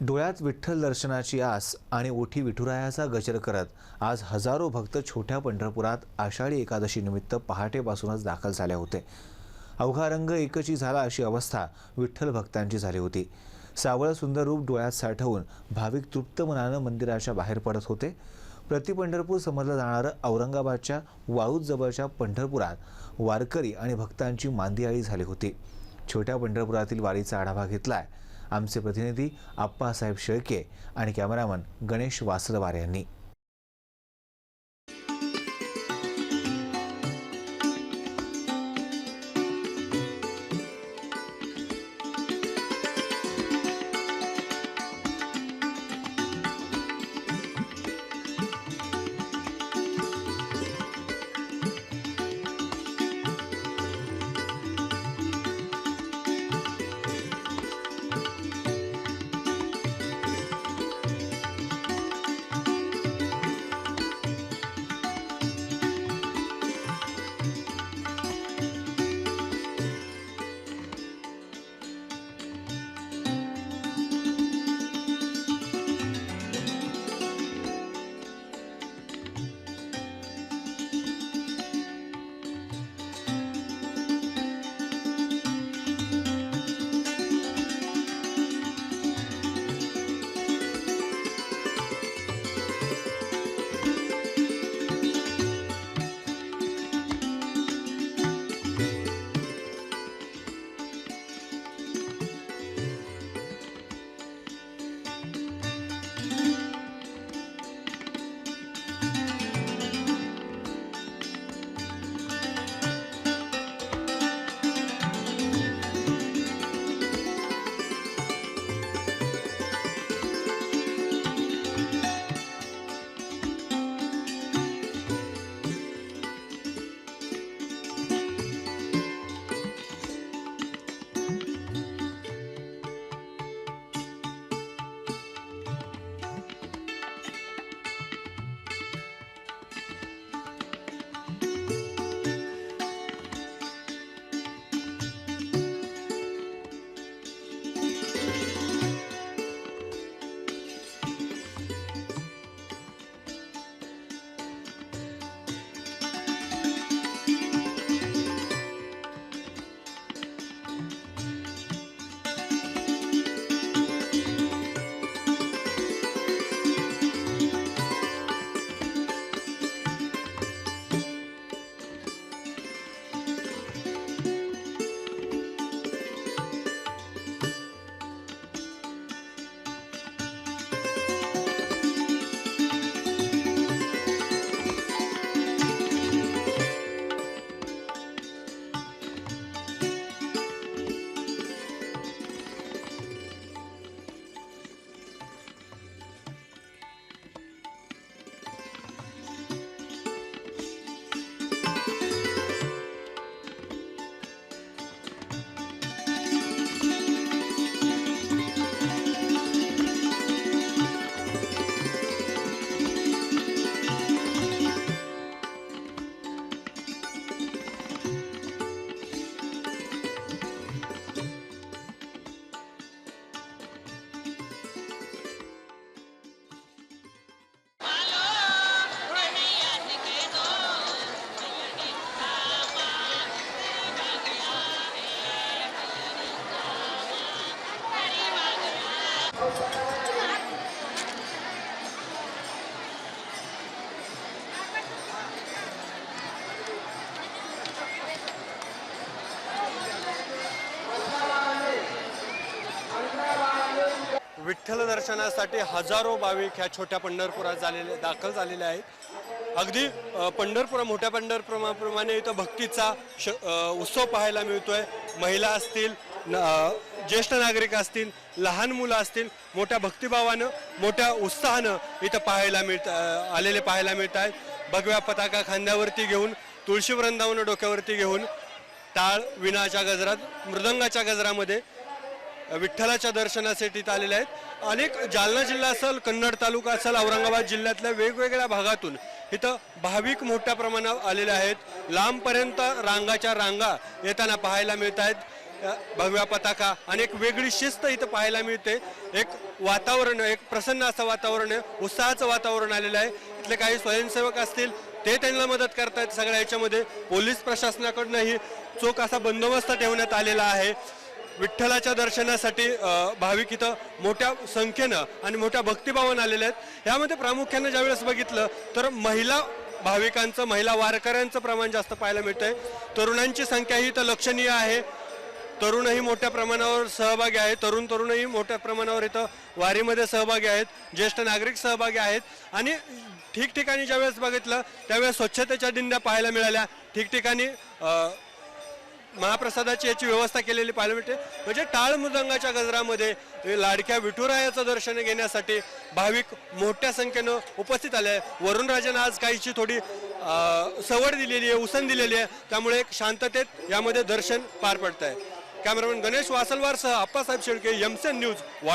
डोळ्यात विठ्ठल दर्शनाची आस आणि ओठी विठुरायाचा गजर करत आज हजारो भक्त छोट्या पंढरपुरात आषाढी एकादशी निमित्त पहाटेपासूनच दाखल झाले होते. अवघा रंग एकची झाला अशी अवस्था विठ्ठल भक्तांची झाली होती. सावळ सुंदर रूप डोळ्यात साठवून भाविक तृप्त मनानं मंदिराच्या बाहेर पडत होते. प्रति पंढरपूर समजलं जाणारं औरंगाबादच्या वाळूज जवळच्या पंढरपुरात वारकरी आणि भक्तांची मांदियाळी झाली होती. छोट्या पंढरपुरातील वारीचा आढावा घेतलाय. आमचे प्रतिनिधी आप्पासाहेब शेळके आणि कॅमेरामन गणेश वासलवार यांनी. विठ्ठल दर्शनासाठी हजारो भाविक ह्या छोट्या पंढरपुरात झालेले दाखल झालेले आहेत. अगदी पंढरपुरा मोठ्या पंढरपुराप्रमाणे इथं भक्तीचा श उत्सव पाहायला मिळतोय. महिला असतील ज्येष्ठ नागरिक असतील लहान मुलं असतील मोठ्या भक्तिभावानं मोठ्या उत्साहानं इथं पाहायला मिळत आलेले पाहायला मिळत आहेत भगव्या पताका खांद्यावरती घेऊन तुळशी वृंदावन डोक्यावरती घेऊन टाळ विणाच्या गजरात मृदंगाच्या गजरामध्ये विठ्ठलाच्या दर्शनासाठी आलेले आहेत. अनेक जालना जिल्हा असेल कन्नड तालुका असेल औरंगाबाद जिल्ह्यातल्या वेगवेगळ्या भागातून इथं भाविक मोठ्या प्रमाणात आलेले आहेत. लांबपर्यंत रांगाच्या रांगा येताना पाहायला मिळत आहेत भव्या पताका आणि एक वेगळी शिस्त इथं पाहायला मिळते. एक वातावरण एक प्रसन्न असं वातावरण आहे उत्साहाचं वातावरण आलेलं आहे. इथले काही स्वयंसेवक असतील ते त्यांना मदत करतायत सगळ्या याच्यामध्ये. पोलीस प्रशासनाकडनंही चोख असा बंदोबस्त ठेवण्यात आलेला आहे. विठ्ठलाच्या दर्शनासाठी भाविक इथं मोठ्या संख्येनं आणि मोठ्या भक्तिभावानं आलेले आहेत. यामध्ये प्रामुख्यानं ज्यावेळेस बघितलं तर महिला भाविकांचं महिला वारकऱ्यांचं प्रमाण जास्त पाहायला मिळतंय. तरुणांची संख्या ही इथं लक्षणीय आहे. तरुणही मोठ्या प्रमाणावर सहभागी आहेत. तरुण तरुणही मोठ्या प्रमाणावर इथं वारीमध्ये सहभागी आहेत. ज्येष्ठ नागरिक सहभागी आहेत. आणि ठिकठिकाणी ज्यावेळेस बघितलं त्यावेळेस स्वच्छतेच्या दिंड्या पाहायला मिळाल्या. ठिकठिकाणी महाप्रसादाची याची व्यवस्था केलेली पाहायला मिळते. म्हणजे टाळ मृदंगाच्या गजरामध्ये लाडक्या विठुरायाचं दर्शन घेण्यासाठी भाविक मोठ्या संख्येनं उपस्थित आले आहे वरुणराजानं आज काहीची थोडी सवड दिलेली आहे उसन दिलेली आहे. त्यामुळे एक शांततेत यामध्ये दर्शन पार पडत आहे कॅमेरामॅन गणेश वासलवारसह अप्पासाहेब शेळके एमसेन न्यूज वा